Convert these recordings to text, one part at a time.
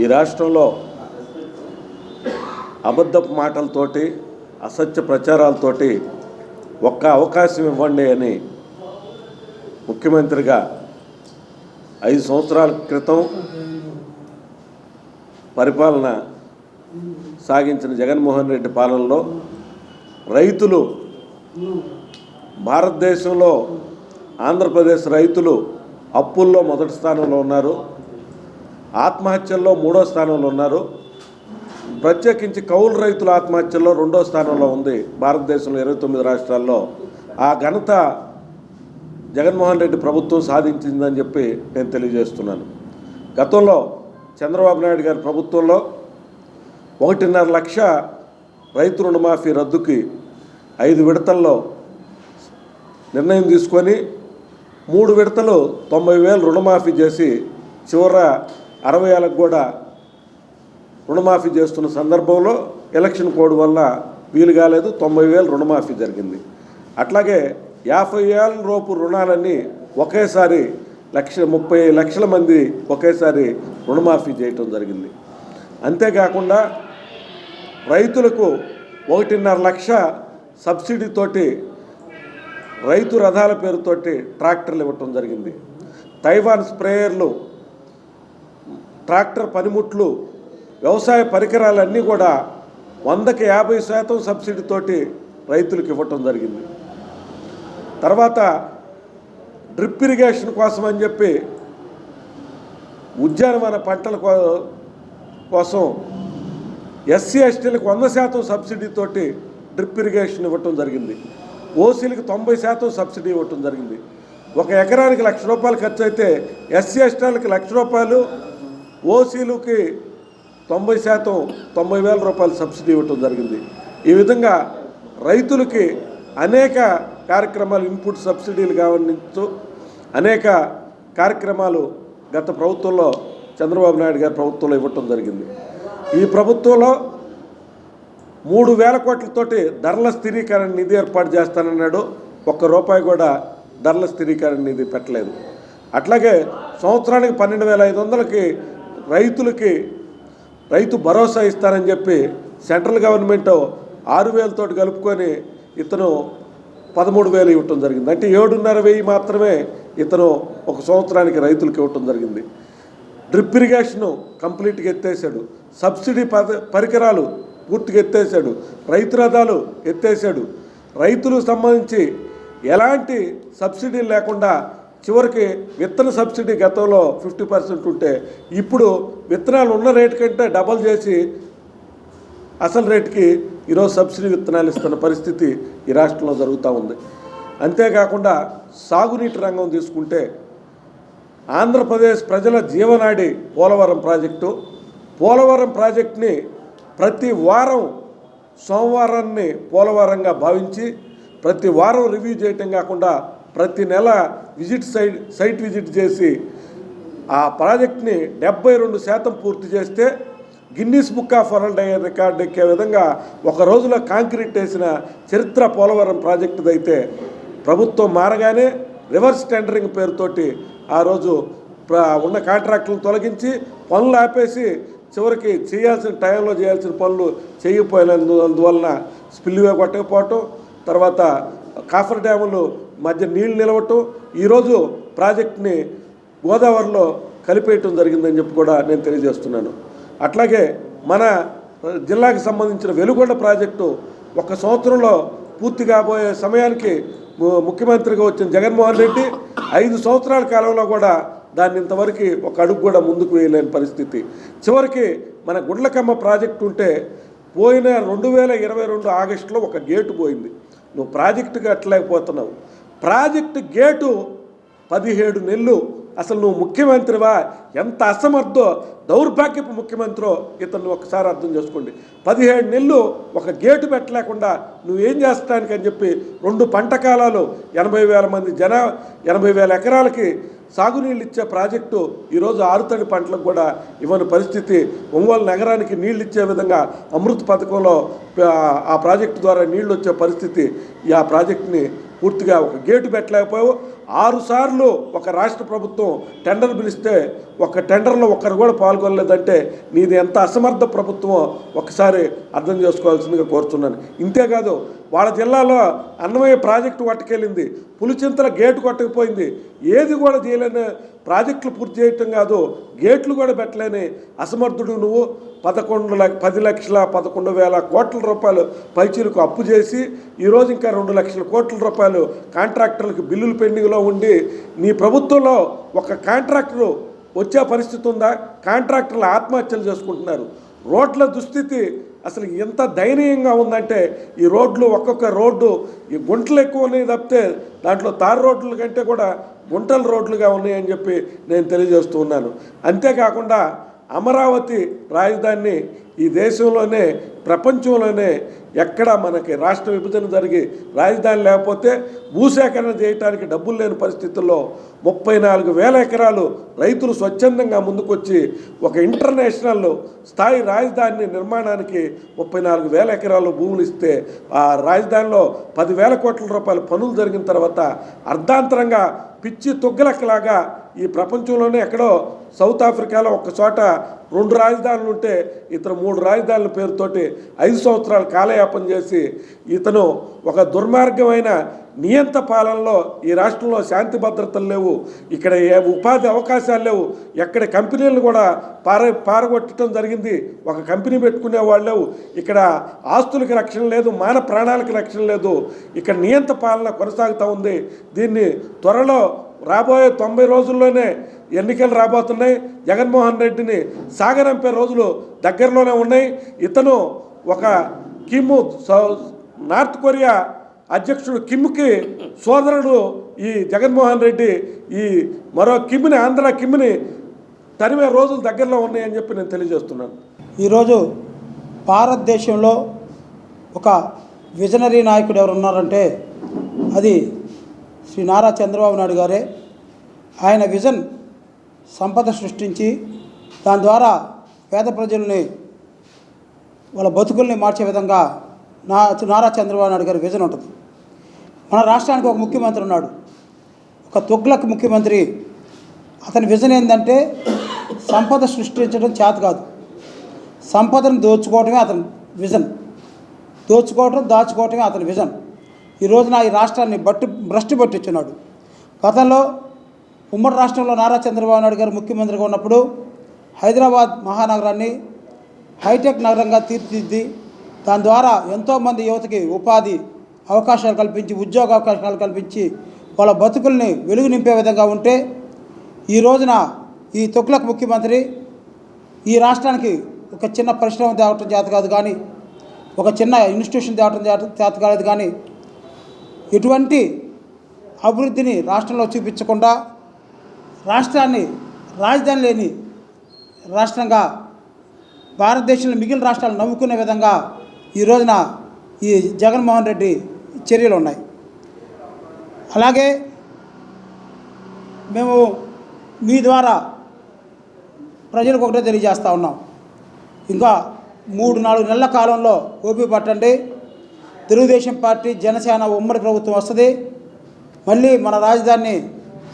ఈ రాష్ట్రంలో అబద్ధపు మాటలతోటి అసత్య ప్రచారాలతోటి ఒక్క అవకాశం ఇవ్వండి అని ముఖ్యమంత్రిగా ఐదు సంవత్సరాల క్రితం పరిపాలన సాగించిన జగన్మోహన్ రెడ్డి పాలనలో రైతులు భారతదేశంలో ఆంధ్రప్రదేశ్ రైతులు అప్పుల్లో మొదటి స్థానంలో ఉన్నారు. ఆత్మహత్యల్లో మూడో స్థానంలో ఉన్నారు. ప్రత్యేకించి కౌలు రైతుల ఆత్మహత్యల్లో రెండో స్థానంలో ఉంది భారతదేశంలో ఇరవై తొమ్మిది రాష్ట్రాల్లో. ఆ ఘనత జగన్మోహన్ రెడ్డి ప్రభుత్వం సాధించిందని చెప్పి నేను తెలియజేస్తున్నాను. గతంలో చంద్రబాబు నాయుడు గారి ప్రభుత్వంలో ఒకటిన్నర లక్ష రైతు రుణమాఫీ రద్దుకి ఐదు విడతల్లో నిర్ణయం తీసుకొని మూడు విడతలు తొంభై వేలు రుణమాఫీ చేసి చివర అరవై ఏళ్ళకు కూడా రుణమాఫీ చేస్తున్న సందర్భంలో ఎలక్షన్ కోడ్ వల్ల వీలు కాలేదు. తొంభై వేలు రుణమాఫీ జరిగింది. అట్లాగే యాభై ఏళ్ళ లోపు రుణాలన్నీ ఒకేసారి లక్ష ముప్పై లక్షల మంది ఒకేసారి రుణమాఫీ చేయటం జరిగింది. అంతేకాకుండా రైతులకు ఒకటిన్నర లక్ష సబ్సిడీతోటి రైతు రథాల పేరుతోటి ట్రాక్టర్లు ఇవ్వటం జరిగింది. తైవాన్ స్ప్రేయర్లు ట్రాక్టర్ పనిముట్లు వ్యవసాయ పరికరాలన్నీ కూడా వందకి యాభై శాతం సబ్సిడీతోటి రైతులకు ఇవ్వటం జరిగింది. తర్వాత డ్రిప్ ఇరిగేషన్ కోసం అని చెప్పి ఉద్యానవన పంటల కో- కోసం ఎస్సీ ఎస్టీలకు వంద శాతం సబ్సిడీతోటి డ్రిప్ ఇరిగేషన్ ఇవ్వటం జరిగింది. ఓసీలకు తొంభై శాతం సబ్సిడీ ఇవ్వటం జరిగింది. ఒక ఎకరానికి లక్ష రూపాయలు ఖర్చు అయితే ఎస్సీ ఎస్టీలకు లక్ష రూపాయలు ఓసీలకి తొంభై శాతం తొంభై వేల రూపాయలు సబ్సిడీ ఇవ్వటం జరిగింది. ఈ విధంగా రైతులకి అనేక కార్యక్రమాలు ఇన్పుట్ సబ్సిడీలు గమనించు అనేక కార్యక్రమాలు గత ప్రభుత్వంలో చంద్రబాబు నాయుడు గారి ప్రభుత్వంలో ఇవ్వటం జరిగింది. ఈ ప్రభుత్వంలో మూడు వేల కోట్లతోటి ధరల స్థిరీకరణ నిధి ఏర్పాటు చేస్తానన్నాడు. ఒక్క రూపాయి కూడా ధరల స్థిరీకరణ నిధి పెట్టలేదు. అట్లాగే సంవత్సరానికి పన్నెండు వేల ఐదు వందలకి రైతులకి రైతు భరోసా ఇస్తానని చెప్పి సెంట్రల్ గవర్నమెంట్ ఆరు వేలతోటి కలుపుకొని ఇతను పదమూడు వేలు ఇవ్వటం జరిగింది. అంటే ఏడున్నర వెయ్యి మాత్రమే ఇతను ఒక సంవత్సరానికి రైతులకు ఇవ్వటం జరిగింది. డ్రిప్ ఇరిగేషను కంప్లీట్గా ఎత్తేసాడు. సబ్సిడీ పద పరికరాలు పూర్తిగా ఎత్తేసాడు. రైతు రథాలు ఎత్తేసాడు. రైతులకు సంబంధించి ఎలాంటి సబ్సిడీ లేకుండా చివరికి విత్తన సబ్సిడీ గతంలో ఫిఫ్టీ పర్సెంట్ ఉంటే ఇప్పుడు విత్తనాలు ఉన్న రేటు కంటే డబల్ చేసి అసలు రేటుకి ఈరోజు సబ్సిడీ విత్తనాలు ఇస్తున్న పరిస్థితి ఈ రాష్ట్రంలో జరుగుతూ ఉంది. అంతేకాకుండా సాగునీటి రంగం తీసుకుంటే ఆంధ్రప్రదేశ్ ప్రజల జీవనాడి పోలవరం ప్రాజెక్టు. పోలవరం ప్రాజెక్టుని ప్రతి వారం సోమవారాన్ని పోలవరంగా భావించి ప్రతి వారం రివ్యూ చేయటం కాకుండా ప్రతి నెల విజిట్ సైట్ సైట్ విజిట్ చేసి ఆ ప్రాజెక్ట్ని డెబ్బై రెండు శాతం పూర్తి చేస్తే Guinness book of world record ఎక్కే విధంగా ఒక రోజులో కాంక్రీట్ వేసిన చరిత్ర పోలవరం ప్రాజెక్టుదైతే ప్రభుత్వం మారగానే రివర్స్ టెండరింగ్ పేరుతోటి ఆ రోజు ఉన్న కాంట్రాక్టులను తొలగించి పనులు ఆపేసి చివరికి చేయాల్సిన టైంలో చేయాల్సిన పనులు చేయకపోయినందువలన స్పిల్వే కొట్టకపోవటం తర్వాత కాఫర్ డ్యాములు మధ్య నీళ్ళు నిలవటం ఈరోజు ప్రాజెక్ట్ని గోదావరిలో కలిపేయటం జరిగిందని చెప్పి కూడా నేను తెలియజేస్తున్నాను. అట్లాగే మన జిల్లాకి సంబంధించిన వెలుగొండ ప్రాజెక్టు ఒక సంవత్సరంలో పూర్తి కాబోయే సమయానికి ము- ముఖ్యమంత్రిగా వచ్చిన జగన్మోహన్ రెడ్డి ఐదు సంవత్సరాల కాలంలో కూడా దాన్ని ఇంతవరకు ఒక అడుగు కూడా ముందుకు వేయలేని పరిస్థితి. చివరికి మన గుడ్లకమ్మ ప్రాజెక్టు ఉంటే పోయిన రెండు వేల ఇరవై రెండు ఆగస్టులో ఒక గేటు పోయింది. నువ్వు ప్రాజెక్టు కట్టలేకపోతున్నావు ప్రాజెక్టు గేటు పదిహేడు నెలలు. అసలు నువ్వు ముఖ్యమంత్రివా? ఎంత అసమర్థో దౌర్భాగ్యపు ముఖ్యమంత్రో ఇతను ఒకసారి అర్థం చేసుకోండి. పదిహేడు నెలలు ఒక గేటు పెట్టలేకుండా నువ్వేం చేస్తానికి అని చెప్పి రెండు పంట కాలాలు ఎనభై వేల మంది జన ఎనభై వేల ఎకరాలకి సాగునీళ్ళు ఇచ్చే ప్రాజెక్టు ఈరోజు ఆరుతడి పంటలకు కూడా ఇవ్వని పరిస్థితి. ఒంగోలు నగరానికి నీళ్ళు ఇచ్చే విధంగా అమృత్ పథకంలో ఆ, ప్రాజెక్టు ద్వారా నీళ్ళు వచ్చే పరిస్థితి ఈ ఆ ప్రాజెక్టుని పూర్తిగా ఒక గేటు పెట్టలేకపోయావు. ఆరుసార్లు ఒక రాష్ట్ర ప్రభుత్వం టెండర్ పిలిస్తే ఒక టెండర్లో ఒక్కరు కూడా పాల్గొనలేదంటే నీది ఎంత అసమర్థ ప్రభుత్వమో ఒకసారి అర్థం చేసుకోవాల్సిందిగా కోరుతున్నాను. ఇంతేకాదు వాళ్ళ జిల్లాలో అన్నమయ్య ప్రాజెక్టు పట్టుకెళ్ళింది. పులిచింతల గేటు కొట్టకపోయింది. ఏది కూడా చేయలేని ప్రాజెక్టులు పూర్తి చేయటం కాదు గేట్లు కూడా పెట్టలేని అసమర్థుడు నువ్వు. పదకొండు లక్ష పది లక్షల పదకొండు వేల కోట్ల రూపాయలు పైచీలకు అప్పు చేసి ఈరోజు ఇంకా రెండు లక్షల కోట్ల రూపాయలు కాంట్రాక్టర్లకు బిల్లులు పెండింగ్లో ఉండి నీ ప్రభుత్వంలో ఒక కాంట్రాక్టరు వచ్చే పరిస్థితి ఉందా? కాంట్రాక్టర్లు ఆత్మహత్యలు చేసుకుంటున్నారు. రోడ్ల దుస్థితి అసలు ఎంత దయనీయంగా ఉందంటే ఈ రోడ్లు ఒక్కొక్క రోడ్డు ఈ గుంటలు ఎక్కువ ఉన్నాయి తప్పితే దాంట్లో తారు రోడ్ల కంటే కూడా గుంటల రోడ్లుగా ఉన్నాయని చెప్పి నేను తెలియజేస్తూ ఉన్నాను. అంతేకాకుండా అమరావతి రాజధానిని ఈ దేశంలోనే ప్రపంచంలోనే ఎక్కడ మనకి రాష్ట్ర విభజన జరిగి రాజధాని లేకపోతే భూసేకరణ చేయడానికి డబ్బులు లేని పరిస్థితుల్లో ముప్పై నాలుగు వేల ఎకరాలు రైతులు స్వచ్ఛందంగా ముందుకొచ్చి ఒక ఇంటర్నేషనల్ స్థాయి రాజధాని నిర్మాణానికి ముప్పై నాలుగు వేల ఎకరాలు భూములు ఇస్తే ఆ రాజధానిలో పదివేల కోట్ల రూపాయల పనులు జరిగిన తర్వాత అర్ధాంతరంగా పిచ్చి తొగ్గలక్కలాగా ఈ ప్రపంచంలోనే ఎక్కడో సౌత్ ఆఫ్రికాలో ఒక చోట రెండు రాజధానులు ఉంటే ఇతర మూడు రాజధానుల పేరుతోటి ఐదు సంవత్సరాలు కాలయాపన చేసి ఇతను ఒక దుర్మార్గమైన నియంత పాలనలో ఈ రాష్ట్రంలో శాంతి భద్రతలు లేవు. ఇక్కడ ఏ ఉపాధి అవకాశాలు లేవు. ఎక్కడ కంపెనీలు కూడా పార పారగొట్టడం జరిగింది. ఒక కంపెనీ పెట్టుకునే వాళ్ళు లేవు. ఇక్కడ ఆస్తులకి రక్షణ లేదు మాన ప్రాణాలకి రక్షణ లేదు. ఇక్కడ నియంత పాలన కొనసాగుతూ ఉంది. దీన్ని త్వరలో రాబోయే తొంభై రోజుల్లోనే ఎన్నికలు రాబోతున్నాయి. జగన్మోహన్ రెడ్డిని సాగనంపే రోజులు దగ్గరలోనే ఉన్నాయి. ఇతను ఒక కిమ్ నార్త్ కొరియా అధ్యక్షుడు కిమ్కి సోదరుడు ఈ జగన్మోహన్ రెడ్డి ఈ మరో కిమ్ని ఆంధ్ర కిమ్ని తరిమే రోజులు దగ్గరలో ఉన్నాయని చెప్పి నేను తెలియజేస్తున్నాను. ఈరోజు భారతదేశంలో ఒక విజనరీ నాయకుడు ఎవరు ఉన్నారంటే అది శ్రీ నారా చంద్రబాబు నాయుడు గారే. ఆయన విజన్ సంపద సృష్టించి దాని ద్వారా పేద ప్రజల్ని వాళ్ళ బతుకుల్ని మార్చే విధంగా నా నారా చంద్రబాబు నాయుడు గారి విజన్ ఉంటుంది. మన రాష్ట్రానికి ఒక ముఖ్యమంత్రి ఉన్నాడు. ఒక తుగ్లక్ ముఖ్యమంత్రి. అతని విజన్ ఏంటంటే సంపద సృష్టించడం చేత కాదు. సంపదను దోచుకోవటమే అతని విజన్. దోచుకోవటం దాచుకోవటమే అతని విజన్. ఈ రోజున ఈ రాష్ట్రాన్ని బట్టు భ్రష్టు పట్టించున్నాడు. గతంలో ఉమ్మడి రాష్ట్రంలో నారా చంద్రబాబు నాయుడు గారు ముఖ్యమంత్రిగా ఉన్నప్పుడు హైదరాబాద్ మహానగరాన్ని హైటెక్ నగరంగా తీర్చిదిద్ది. దాని ద్వారా ఎంతోమంది యువతకి ఉపాధి అవకాశాలు కల్పించి ఉద్యోగ అవకాశాలు కల్పించి వాళ్ళ బతుకుల్ని వెలుగు నింపే విధంగా ఉంటే ఈ రోజున ఈ తొక్కులకు ముఖ్యమంత్రి ఈ రాష్ట్రానికి ఒక చిన్న పరిశ్రమ తేవటం చేత కాదు కానీ ఒక చిన్న ఇన్స్టిట్యూషన్ తేవటం చేత కాలేదు కానీ ఎటువంటి అభివృద్ధిని రాష్ట్రంలో చూపించకుండా రాష్ట్రాన్ని రాజధాని లేని రాష్ట్రంగా భారతదేశంలో మిగిలిన రాష్ట్రాలు నమ్ముకునే విధంగా ఈ రోజున ఈ జగన్మోహన్ రెడ్డి చర్యలు ఉన్నాయి. అలాగే మేము మీ ద్వారా ప్రజలకు ఒకటే తెలియజేస్తూ ఉన్నాం. ఇంకా మూడు నాలుగు నెలల కాలంలో ఓపీ పట్టండి. తెలుగుదేశం పార్టీ జనసేన ఉమ్మడి ప్రభుత్వం వస్తుంది. మళ్ళీ మన రాజధానిని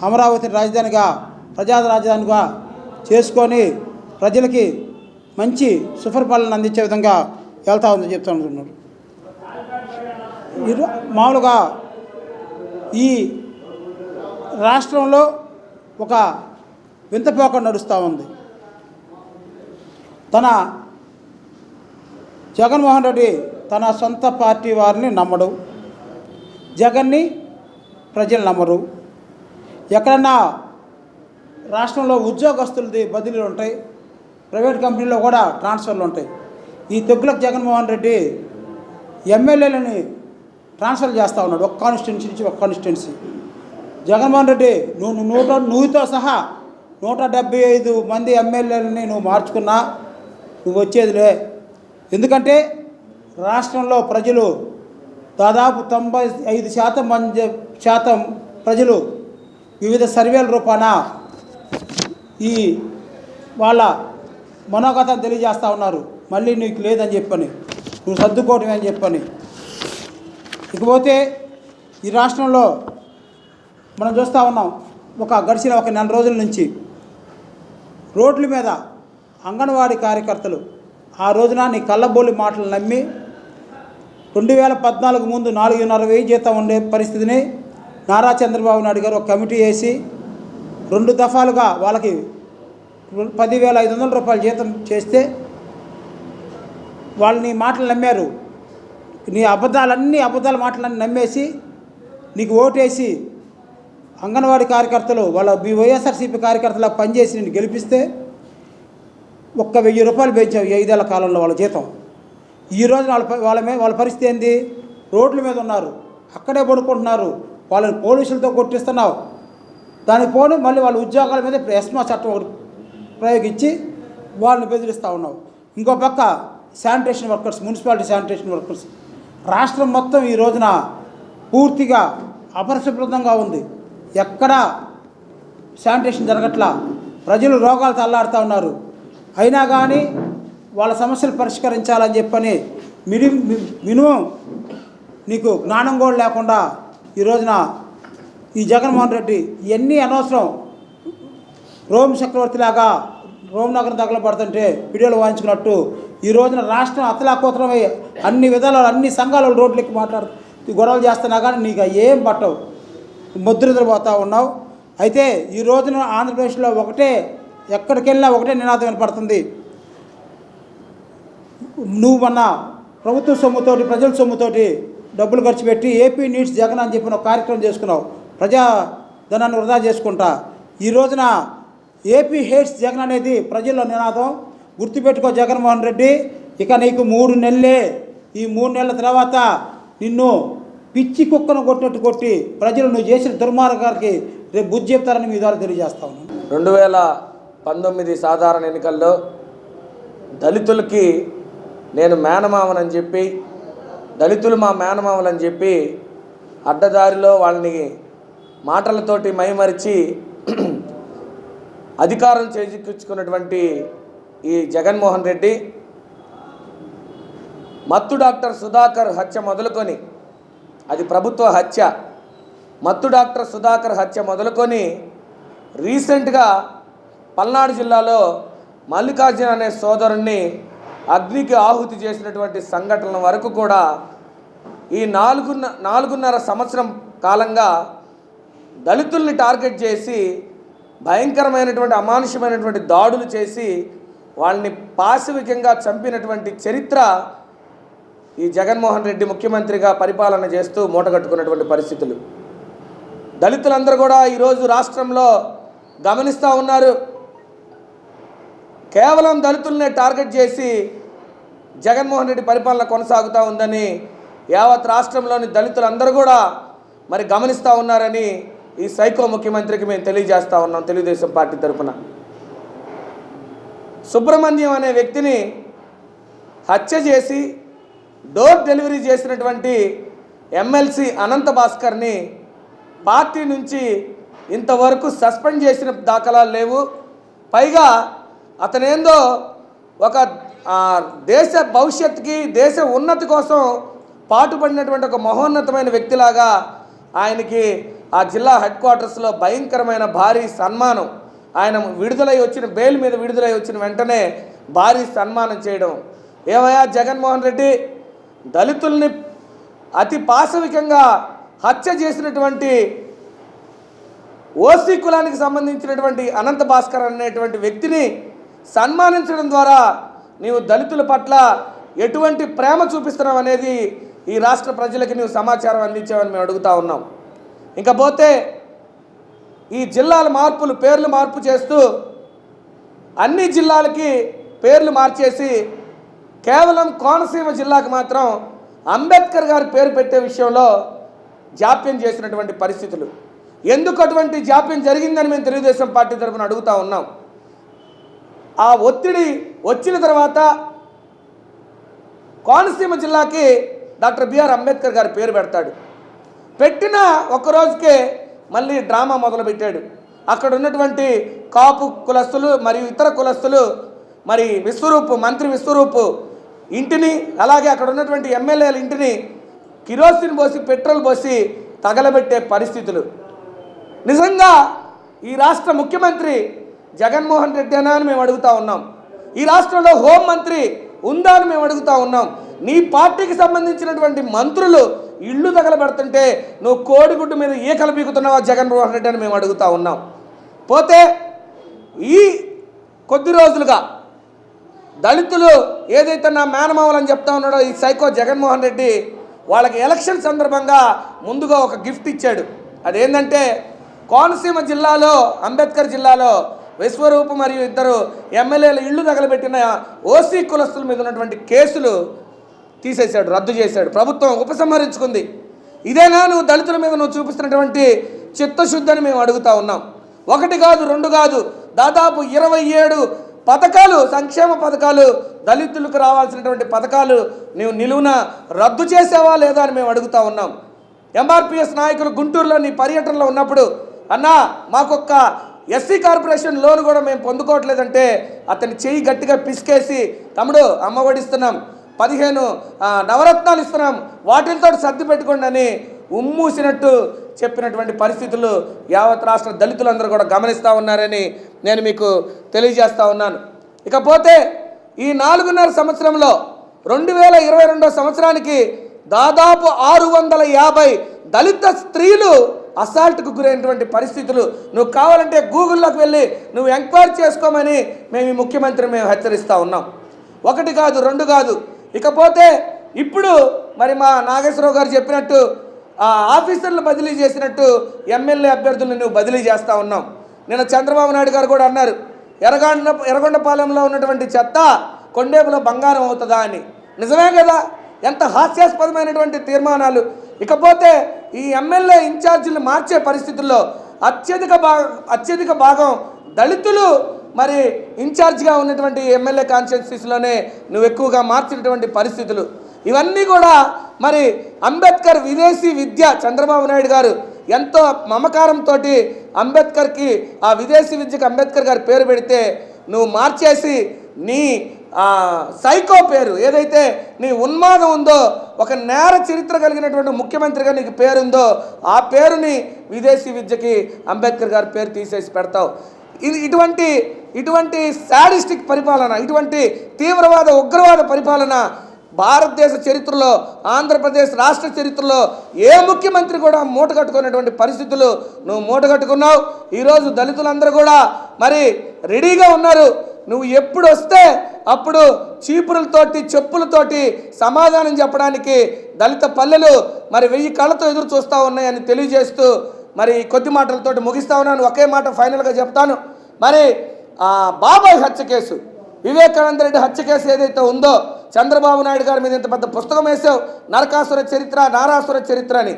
అమరావతి రాజధానిగా ప్రజా రాజధానిగా చేసుకొని ప్రజలకి మంచి సుఫలపాలన అందించే విధంగా వెళ్తా ఉందని చెప్తా ఉంటున్నారు. ఇరు- మామూలుగా ఈ రాష్ట్రంలో ఒక వింతపోక నడుస్తూ ఉంది. తన జగన్మోహన్ రెడ్డి తన సొంత పార్టీ వారిని నమ్మడు. జగన్ని ప్రజలు నమ్మరు. ఎక్కడన్నా రాష్ట్రంలో ఉద్యోగస్తులది బదిలీలు ఉంటాయి. ప్రైవేట్ కంపెనీలో కూడా ట్రాన్స్ఫర్లు ఉంటాయి. ఈ తొగ్గులకు జగన్మోహన్ రెడ్డి ఎమ్మెల్యేలని ట్రాన్స్ఫర్ చేస్తూ ఉన్నాడు. ఒక కాన్స్టిట్యున్సీ నుంచి ఒక కాన్స్టిట్యున్సీ. జగన్మోహన్ రెడ్డి నువ్వు నువ్వు నూట నువ్వుతో సహా నూట డెబ్బై ఐదు మంది ఎమ్మెల్యేలని నువ్వు మార్చుకున్నా నువ్వు వచ్చేదిలే. ఎందుకంటే రాష్ట్రంలో ప్రజలు దాదాపు తొంభై ఐదు శాతం మంది శాతం ప్రజలు వివిధ సర్వేల రూపాన ఈ వాళ్ళ మనోగతం తెలియజేస్తూ ఉన్నారు. మళ్ళీ నీకు లేదని చెప్పని. నువ్వు సర్దుకోవటమే అని చెప్పని. ఇకపోతే ఈ రాష్ట్రంలో మనం చూస్తూ ఉన్నాం ఒక గడిచిన ఒక నెల రోజుల నుంచి రోడ్ల మీద అంగన్వాడీ కార్యకర్తలు ఆ రోజున నీ కళ్ళబోలి మాటలు నమ్మి రెండు వేల పద్నాలుగు ముందు నాలుగున్నర వెయ్యి జీతం ఉండే పరిస్థితిని నారా చంద్రబాబు నాయుడు గారు ఒక కమిటీ వేసి రెండు దఫాలుగా వాళ్ళకి పదివేల ఐదు వందల రూపాయలు జీతం చేస్తే వాళ్ళు నీ మాటలు నమ్మారు. నీ అబద్ధాలన్నీ అబద్ధాల మాటలన్నీ నమ్మేసి నీకు ఓటేసి అంగన్వాడీ కార్యకర్తలు వాళ్ళ మీ వైఎస్ఆర్సీపీ కార్యకర్తల పనిచేసి నేను గెలిపిస్తే ఒక్క వెయ్యి రూపాయలు పెంచావు ఐదేళ్ళ కాలంలో వాళ్ళ జీతం. ఈ రోజు వాళ్ళ వాళ్ళ మీద వాళ్ళ పరిస్థితి ఏంది? రోడ్ల మీద ఉన్నారు. అక్కడే పడుకుంటున్నారు. వాళ్ళని పోలీసులతో కొట్టిస్తున్నావు. దానికి పోను మళ్ళీ వాళ్ళ ఉద్యోగాల మీద ఇప్పుడు ఎస్మా చట్టం ఒకటి ప్రయోగించి వాళ్ళని బెదిరిస్తూ ఉన్నావు. ఇంకో పక్క sanitation workers municipality sanitation workers. రాష్ట్రం మొత్తం ఈ రోజున పూర్తిగా అపరిశుభ్రంగా ఉంది. ఎక్కడా శానిటేషన్ జరగట్లా. ప్రజలు రోగాలు తల్లాడుతూ ఉన్నారు. అయినా కానీ వాళ్ళ సమస్యలు పరిష్కరించాలని చెప్పని మిని మినిమం నీకు జ్ఞానం కూడా లేకుండా ఈ రోజున ఈ జగన్మోహన్ రెడ్డి ఇవన్నీ అనవసరం రోమ్ చక్రవర్తిలాగా రోమ్ నగరం తగలబడుతుంటే వీడియోలు వాయించుకున్నట్టు ఈ రోజున రాష్ట్రం అతలాకోతరమై అన్ని విధాలు అన్ని సంఘాలు రోడ్లకి మాట్లాడు గొడవలు చేస్తున్నా కానీ నీకు ఏం పట్టవు. ముద్రితలు పోతా ఉన్నావు. అయితే ఈ రోజున ఆంధ్రప్రదేశ్లో ఒకటే ఎక్కడికి వెళ్ళినా ఒకటే నినాదం వినపడుతుంది. నువ్వు మొన్న ప్రభుత్వ సొమ్ముతోటి ప్రజల సొమ్ముతోటి డబ్బులు ఖర్చు పెట్టి ఏపీ నీడ్స్ జగన్ అని చెప్పిన కార్యక్రమం చేసుకున్నావు. ప్రజా ధనాన్ని వృధా చేసుకుంటా. ఈ రోజున ఏపీ హేట్స్ జగన్ అనేది ప్రజల్లో నినాదం. గుర్తుపెట్టుకో జగన్మోహన్ రెడ్డి ఇక నీకు మూడు నెలలే. ఈ మూడు నెలల తర్వాత నిన్ను పిచ్చి కుక్కను కొట్టినట్టు కొట్టి ప్రజలు నువ్వు చేసిన దుర్మార్గానికి రేపు బుద్ధి చెప్తారని మీ ద్వారా తెలియజేస్తా ఉన్నాను. రెండు వేల పంతొమ్మిది సాధారణ ఎన్నికల్లో దళితులకి నేను మేనమామనని చెప్పి దళితులు మా మేనమామలని చెప్పి అడ్డదారిలో వాళ్ళని మాటలతోటి మైమరిచి అధికారం చేజిక్కించుకున్నటువంటి ఈ జగన్మోహన్ రెడ్డి మత్తు డాక్టర్ సుధాకర్ హత్య మొదలుకొని అది ప్రభుత్వ హత్య మత్తు డాక్టర్ సుధాకర్ హత్య మొదలుకొని రీసెంట్గా పల్నాడు జిల్లాలో మల్లికార్జున అనే సోదరుణ్ణి అగ్నికి ఆహుతి చేసినటువంటి సంఘటనల వరకు కూడా ఈ నాలుగున్న నాలుగున్నర సంవత్సరం కాలంగా దళితుల్ని టార్గెట్ చేసి భయంకరమైనటువంటి అమానుషమైనటువంటి దాడులు చేసి వాళ్ళని పాశవికంగా చంపినటువంటి చరిత్ర ఈ జగన్మోహన్ రెడ్డి ముఖ్యమంత్రిగా పరిపాలన చేస్తూ మూటగట్టుకున్నటువంటి పరిస్థితులు. దళితులందరూ కూడా ఈరోజు రాష్ట్రంలో గమనిస్తూ ఉన్నారు. కేవలం దళితులనే టార్గెట్ చేసి జగన్మోహన్ రెడ్డి పరిపాలన కొనసాగుతూ ఉందని యావత్ రాష్ట్రంలోని దళితులందరూ కూడా మరి గమనిస్తూ ఉన్నారని ఈ సైకో ముఖ్యమంత్రికి మేము తెలియజేస్తా ఉన్నాం తెలుగుదేశం పార్టీ తరఫున సుబ్రహ్మణ్యం అనే వ్యక్తిని హత్య చేసి డోర్ డెలివరీ చేసినటువంటి ఎమ్మెల్సీ అనంత భాస్కర్ని పార్టీ నుంచి ఇంతవరకు సస్పెండ్ చేసిన దాఖలాలు లేవు. పైగా అతనేందో ఒక దేశ భవిష్యత్తుకి దేశ ఉన్నతి కోసం పాటుపడినటువంటి ఒక మహోన్నతమైన వ్యక్తిలాగా ఆయనకి ఆ జిల్లా హెడ్ క్వార్టర్స్లో భయంకరమైన భారీ సన్మానం. ఆయన విడుదలై వచ్చిన బెయిల్ మీద విడుదలై వచ్చిన వెంటనే భారీ సన్మానం చేయడం. ఏమయ్యా జగన్మోహన్ రెడ్డి? దళితుల్ని అతి పాశవికంగా హత్య చేసినటువంటి ఓసీ కులానికి సంబంధించినటువంటి అనంత భాస్కర్ అనేటువంటి వ్యక్తిని సన్మానించడం ద్వారా నీవు దళితుల పట్ల ఎటువంటి ప్రేమ చూపిస్తున్నావు అనేది ఈ రాష్ట్ర ప్రజలకి నువ్వు సమాచారం అందించావని మేము అడుగుతా ఉన్నాం. ఇంకపోతే ఈ జిల్లాల మార్పులు పేర్లు మార్పు చేస్తూ అన్ని జిల్లాలకి పేర్లు మార్చేసి కేవలం కోనసీమ జిల్లాకు మాత్రం అంబేద్కర్ గారి పేరు పెట్టే విషయంలో జాప్యం చేసినటువంటి పరిస్థితులు. ఎందుకు అటువంటి జాప్యం జరిగిందని మేము తెలుగుదేశం పార్టీ తరఫున అడుగుతా ఉన్నాం. ఆ ఒత్తిడి వచ్చిన తర్వాత కోనసీమ జిల్లాకి డాక్టర్ బిఆర్ అంబేద్కర్ గారి పేరు పెడతాడు. పెట్టిన ఒక్క రోజుకే మళ్ళీ డ్రామా మొదలుపెట్టాడు. అక్కడ ఉన్నటువంటి కాపు కులస్తులు మరియు ఇతర కులస్తులు మరి విశ్వరూపు మంత్రి విశ్వరూపు ఇంటిని అలాగే అక్కడ ఉన్నటువంటి ఎమ్మెల్యేల ఇంటిని కిరోసిన్ పోసి పెట్రోల్ పోసి తగలబెట్టే పరిస్థితులు. నిజంగా ఈ రాష్ట్ర ముఖ్యమంత్రి జగన్మోహన్ రెడ్డి అనా అని మేము అడుగుతా ఉన్నాం. ఈ రాష్ట్రంలో హోంమంత్రి ఉందా అని మేము అడుగుతా ఉన్నాం. నీ పార్టీకి సంబంధించినటువంటి మంత్రులు ఇళ్ళు తగలబెడుతుంటే నువ్వు కోడిగుడ్డు మీద ఈకలు పీకుతున్నావా జగన్మోహన్ రెడ్డి అని మేము అడుగుతా ఉన్నాం. పోతే ఈ కొద్ది రోజులుగా దళితులు ఏదైతే నా మేనమావలని చెప్తా ఉన్నాడో ఈ సైకో జగన్మోహన్ రెడ్డి వాళ్ళకి ఎలక్షన్ సందర్భంగా ముందుగా ఒక గిఫ్ట్ ఇచ్చాడు. అదేంటంటే కోనసీమ జిల్లాలో అంబేద్కర్ జిల్లాలో విశ్వరూపు మరియు ఇద్దరు ఎమ్మెల్యేల ఇళ్ళు తగలబెట్టిన ఓసీ కులస్తుల మీద ఉన్నటువంటి కేసులు తీసేశాడు రద్దు చేశాడు. ప్రభుత్వం ఉపసంహరించుకుంది. ఇదేనా నువ్వు దళితుల మీద నువ్వు చూపిస్తున్నటువంటి చిత్తశుద్ధిని మేము అడుగుతా ఉన్నాం. ఒకటి కాదు రెండు కాదు దాదాపు ఇరవై ఏడు పథకాలు సంక్షేమ పథకాలు దళితులకు రావాల్సినటువంటి పథకాలు నీవు నిలువున రద్దు చేసావా లేదా అని మేము అడుగుతా ఉన్నాం. ఎంఆర్పిఎస్ నాయకులు గుంటూరులో నీ పర్యటనలో ఉన్నప్పుడు అన్నా మాకొక్క ఎస్సీ కార్పొరేషన్ లోన్ కూడా మేము పొందుకోవట్లేదంటే అతని చెయ్యి గట్టిగా పిసికేసి తమ్ముడు అమ్మ ఒడిస్తున్నాం పదిహేను నవరత్నాలు ఇస్తున్నాం. వాటితో సర్ది పెట్టుకోండి అని ఉమ్మూసినట్టు చెప్పినటువంటి పరిస్థితులు యావత్ రాష్ట్ర దళితులందరూ కూడా గమనిస్తూ ఉన్నారని నేను మీకు తెలియజేస్తూ ఉన్నాను. ఇకపోతే ఈ నాలుగున్నర సంవత్సరంలో రెండు వేల ఇరవై రెండో సంవత్సరానికి దాదాపు ఆరు వందల యాభై దళిత స్త్రీలు అసాల్ట్కు గురైనటువంటి పరిస్థితులు. నువ్వు కావాలంటే గూగుల్లోకి వెళ్ళి నువ్వు ఎంక్వైరీ చేసుకోమని మేము ఈ ముఖ్యమంత్రి మేము హెచ్చరిస్తూ ఉన్నాం. ఒకటి కాదు రెండు కాదు. ఇకపోతే ఇప్పుడు మరి మా నాగేశ్వరరావు గారు చెప్పినట్టు ఆ ఆఫీసర్లు బదిలీ చేసినట్టు ఎమ్మెల్యే అభ్యర్థులను నువ్వు బదిలీ చేస్తూ ఉన్నాం నిన్న చంద్రబాబు నాయుడు గారు కూడా అన్నారు ఎర్రగొండ ఎర్రగొండపాలెంలో ఉన్నటువంటి చెత్త కొండేపులో బంగారం అవుతుందా అని. నిజమే కదా? ఎంత హాస్యాస్పదమైనటువంటి తీర్మానాలు. ఇకపోతే ఈ ఎమ్మెల్యే ఇన్ఛార్జీలు మార్చే పరిస్థితుల్లో అత్యధిక భాగం అత్యధిక భాగం దళితులు మరి ఇన్ఛార్జ్గా ఉన్నటువంటి ఎమ్మెల్యే కాన్స్టిట్యూన్సీస్లోనే నువ్వు ఎక్కువగా మార్చినటువంటి పరిస్థితులు. ఇవన్నీ కూడా మరి అంబేద్కర్ విదేశీ విద్య చంద్రబాబు నాయుడు గారు ఎంతో మమకారంతో అంబేద్కర్కి ఆ విదేశీ విద్యకు అంబేద్కర్ గారి పేరు పెడితే నువ్వు మార్చేసి నీ సైకో పేరు ఏదైతే నీ ఉన్మాదం ఉందో ఒక నేర చరిత్ర కలిగినటువంటి ముఖ్యమంత్రిగా నీకు పేరుందో ఆ పేరుని విదేశీ విద్యకి అంబేద్కర్ గారి పేరు తీసేసి పెడతావు. ఇది ఇటువంటి ఇటువంటి శాడిస్టిక్ పరిపాలన ఇటువంటి తీవ్రవాద ఉగ్రవాద పరిపాలన భారతదేశ చరిత్రలో ఆంధ్రప్రదేశ్ రాష్ట్ర చరిత్రలో ఏ ముఖ్యమంత్రి కూడా మూట కట్టుకునేటువంటి పరిస్థితులు నువ్వు మూట కట్టుకున్నావు ఈరోజు దళితులందరూ కూడా మరి రెడీగా ఉన్నారు. నువ్వు ఎప్పుడు వస్తే అప్పుడు చీపురులతోటి చెప్పులతోటి సమాధానం చెప్పడానికి దళిత పల్లెలు మరి వెయ్యి కళ్ళతో ఎదురు చూస్తూ ఉన్నాయని తెలియజేస్తూ మరి కొద్ది మాటలతోటి ముగిస్తా ఉన్నాను. ఒకే మాట ఫైనల్గా చెప్తాను. మరి బాబాయ్ హత్య కేసు వివేకానంద రెడ్డి హత్య కేసు ఏదైతే ఉందో చంద్రబాబు నాయుడు గారి మీద ఇంత పెద్ద పుస్తకం వేసావు నరకాసుర చరిత్ర నారాసుర చరిత్ర అని.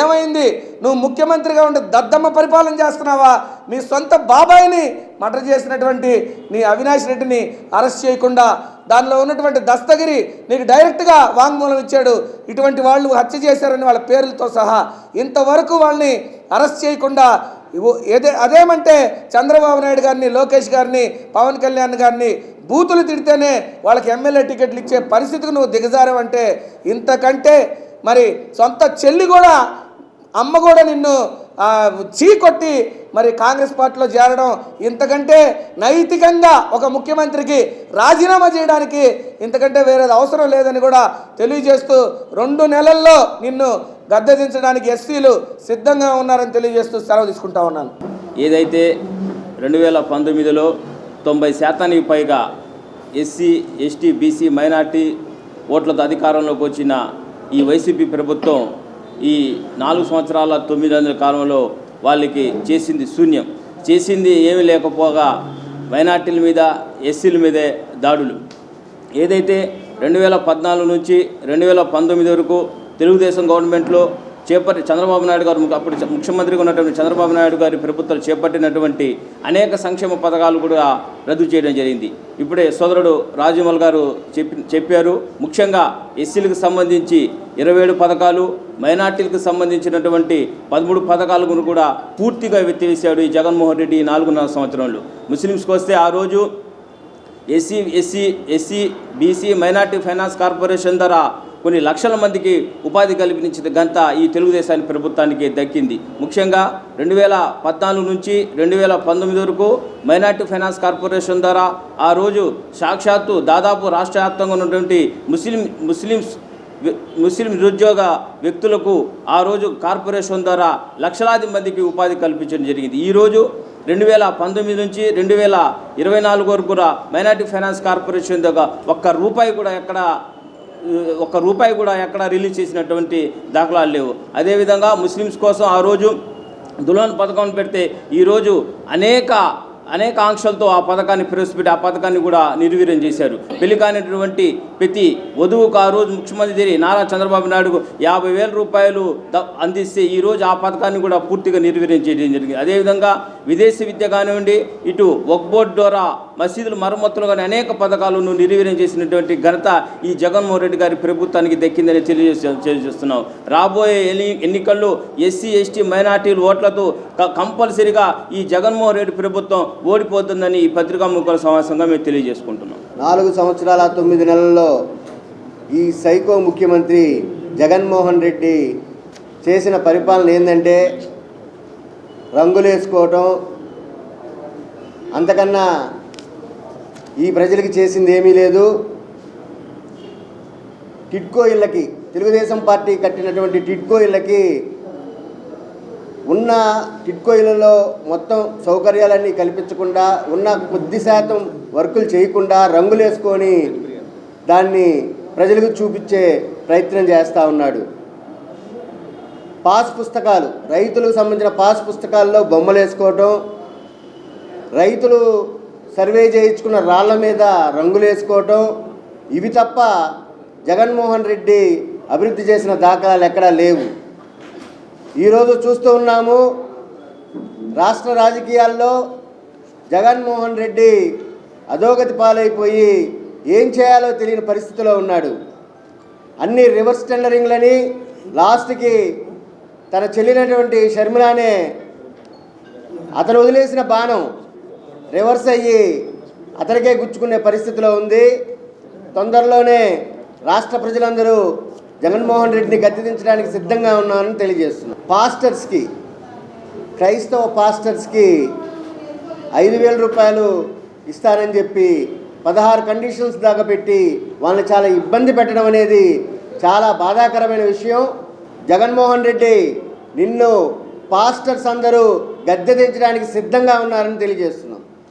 ఏమైంది? నువ్వు ముఖ్యమంత్రిగా ఉండి దద్దమ్మ పరిపాలన చేస్తున్నావా? మీ సొంత బాబాయిని మటర్ చేసినటువంటి నీ అవినాష్ రెడ్డిని అరెస్ట్ చేయకుండా దానిలో ఉన్నటువంటి దస్తగిరి నీకు డైరెక్ట్గా వాంగ్మూలం ఇచ్చాడు. ఇటువంటి వాళ్ళు హత్య చేశారని వాళ్ళ పేర్లతో సహా ఇంతవరకు వాళ్ళని అరెస్ట్ చేయకుండా ఏదే అదేమంటే చంద్రబాబు నాయుడు గారిని లోకేష్ గారిని పవన్ కళ్యాణ్ గారిని బూతులు తిడితేనే వాళ్ళకి ఎమ్మెల్యే టికెట్లు ఇచ్చే పరిస్థితికి నువ్వు దిగజారావంటే ఇంతకంటే మరి సొంత చెల్లి కూడా అమ్మ కూడా నిన్ను చీ కొట్టి మరి కాంగ్రెస్ పార్టీలో చేరడం ఇంతకంటే నైతికంగా ఒక ముఖ్యమంత్రికి రాజీనామా చేయడానికి ఇంతకంటే వేరేది అవసరం లేదని కూడా తెలియజేస్తూ రెండు నెలల్లో నిన్ను గద్దె దించడానికి ఎస్సీలు సిద్ధంగా ఉన్నారని తెలియజేస్తూ సెలవు తీసుకుంటా ఉన్నాను. ఏదైతే రెండు వేల పంతొమ్మిదిలో తొంభై శాతానికి పైగా ఎస్సీ ఎస్టీ బీసీ మైనార్టీ ఓట్లతో అధికారంలోకి వచ్చిన ఈ వైసీపీ ప్రభుత్వం ఈ నాలుగు సంవత్సరాల తొమ్మిది వందల కాలంలో వాళ్ళకి చేసింది శూన్యం. చేసింది ఏమీ లేకపోగా మైనార్టీల మీద ఎస్సీల మీదే దాడులు. ఏదైతే రెండు వేల పద్నాలుగు నుంచి రెండు వేల పంతొమ్మిది వరకు తెలుగుదేశం గవర్నమెంట్లో చేపట్టి చంద్రబాబు నాయుడు గారు అప్పుడు ముఖ్యమంత్రిగా ఉన్నటువంటి చంద్రబాబు నాయుడు గారి ప్రభుత్వం చేపట్టినటువంటి అనేక సంక్షేమ పథకాలు కూడా రద్దు చేయడం జరిగింది. ఇప్పుడే సోదరుడు రాజమల్ గారు చెప్పి చెప్పారు ముఖ్యంగా ఎస్సీలకు సంబంధించి ఇరవై ఏడు పథకాలు మైనార్టీలకు సంబంధించినటువంటి పదమూడు పథకాలను కూడా పూర్తిగా ఎత్తివేశాడు ఈ జగన్మోహన్ రెడ్డి నాలుగున్నర సంవత్సరంలో. ముస్లిమ్స్కి వస్తే ఆ రోజు SC SC SC BC minority finance corporation ద్వారా కొన్ని లక్షల మందికి ఉపాధి కల్పించిన ఘనత ఈ తెలుగుదేశానికి ప్రభుత్వానికి దక్కింది. ముఖ్యంగా రెండు వేల పద్నాలుగు నుంచి రెండు వేల పంతొమ్మిది వరకు మైనార్టీ ఫైనాన్స్ కార్పొరేషన్ ద్వారా ఆ రోజు సాక్షాత్తు దాదాపు రాష్ట్ర వ్యాప్తంగా ఉన్నటువంటి ముస్లిం ముస్లిమ్స్ ముస్లిం నిరుద్యోగ వ్యక్తులకు ఆ రోజు కార్పొరేషన్ ద్వారా లక్షలాది మందికి ఉపాధి కల్పించడం జరిగింది. ఈరోజు రెండు వేల పంతొమ్మిది నుంచి రెండు వేల ఇరవై నాలుగు వరకు కూడా మైనార్టీ ఫైనాన్స్ కార్పొరేషన్ ద్వారా ఒక్క రూపాయి కూడా ఎక్కడ ఒక్క రూపాయి కూడా ఎక్కడ రిలీజ్ చేసినటువంటి దాఖలాలు లేవు. అదేవిధంగా ముస్లిమ్స్ కోసం ఆ రోజు దుల్హన్ పథకం పెడితే ఈరోజు అనేక అనేక ఆంక్షలతో ఆ పథకాన్ని ప్రవేశపెట్టి ఆ పథకాన్ని కూడా నిర్వీర్యం చేశారు. పెళ్ళి కానిటువంటి ప్రతి వధువుకు ఆ రోజు ముఖ్యమంత్రి నారా చంద్రబాబు నాయుడు యాభై వేల రూపాయలు అందిస్తే ఈరోజు ఆ పథకాన్ని కూడా పూర్తిగా నిర్వీర్యం చేయడం జరిగింది. అదేవిధంగా విదేశీ విద్య కానివ్వండి ఇటు వక్బోర్డ్ ద్వారా మసీదులు మరమ్మతులు కానీ అనేక పథకాలను నిర్వీర్యం చేసినటువంటి ఘనత ఈ జగన్మోహన్ రెడ్డి గారి ప్రభుత్వానికి దక్కిందని తెలియజేస్తూ తెలియజేస్తున్నాం. రాబోయే ఎన్ని ఎన్నికల్లో ఎస్సీ ఎస్టీ మైనార్టీలు ఓట్లతో కంపల్సరీగా ఈ జగన్మోహన్ రెడ్డి ప్రభుత్వం ఓడిపోతుందని ఈ పత్రికా ముఖాల సమావేశంగా మేము తెలియజేసుకుంటున్నాం. నాలుగు సంవత్సరాల తొమ్మిది నెలల్లో ఈ సైకో ముఖ్యమంత్రి జగన్మోహన్ రెడ్డి చేసిన పరిపాలన ఏంటంటే రంగులు వేసుకోవటం అంతకన్నా ఈ ప్రజలకి చేసింది ఏమీ లేదు. టిట్కో ఇళ్ళకి తెలుగుదేశం పార్టీ కట్టినటువంటి టిట్కో ఇళ్ళకి ఉన్న టిట్కో ఇళ్ళలో మొత్తం సౌకర్యాలన్నీ కల్పించకుండా ఉన్న కొద్ది శాతం వర్కులు చేయకుండా రంగులేసుకొని దాన్ని ప్రజలకు చూపించే ప్రయత్నం చేస్తూ ఉన్నాడు. పాస్ పుస్తకాలు రైతులకు సంబంధించిన పాస్ పుస్తకాల్లో బొమ్మలు వేసుకోవటం రైతులు సర్వే చేయించుకున్న రాళ్ళ మీద రంగులు వేసుకోవటం ఇవి తప్ప జగన్మోహన్ రెడ్డి అభివృద్ధి చేసిన దాఖలాలు ఎక్కడా లేవు. ఈరోజు చూస్తూ ఉన్నాము రాష్ట్ర రాజకీయాల్లో జగన్మోహన్ రెడ్డి అధోగతి పాలైపోయి ఏం చేయాలో తెలియని పరిస్థితిలో ఉన్నాడు. అన్ని రివర్స్ టెండరింగ్లని లాస్ట్కి తన చెల్లినటువంటి షర్మిలానే అతను వదిలేసిన బాణం రివర్స్ అయ్యి అతనికే గుచ్చుకునే పరిస్థితిలో ఉంది. తొందరలోనే రాష్ట్ర ప్రజలందరూ జగన్మోహన్ రెడ్డిని గద్దెదించడానికి సిద్ధంగా ఉన్నానని తెలియజేస్తున్నాం పాస్టర్స్కి క్రైస్తవ పాస్టర్స్కి ఐదు వేల రూపాయలు ఇస్తారని చెప్పి పదహారు కండిషన్స్ దాకా పెట్టి వాళ్ళని చాలా ఇబ్బంది పెట్టడం అనేది చాలా బాధాకరమైన విషయం. జగన్మోహన్ రెడ్డి నిన్ను పాస్టర్స్ అందరూ గద్దె దించడానికి సిద్ధంగా ఉన్నారని తెలియజేస్తున్నాను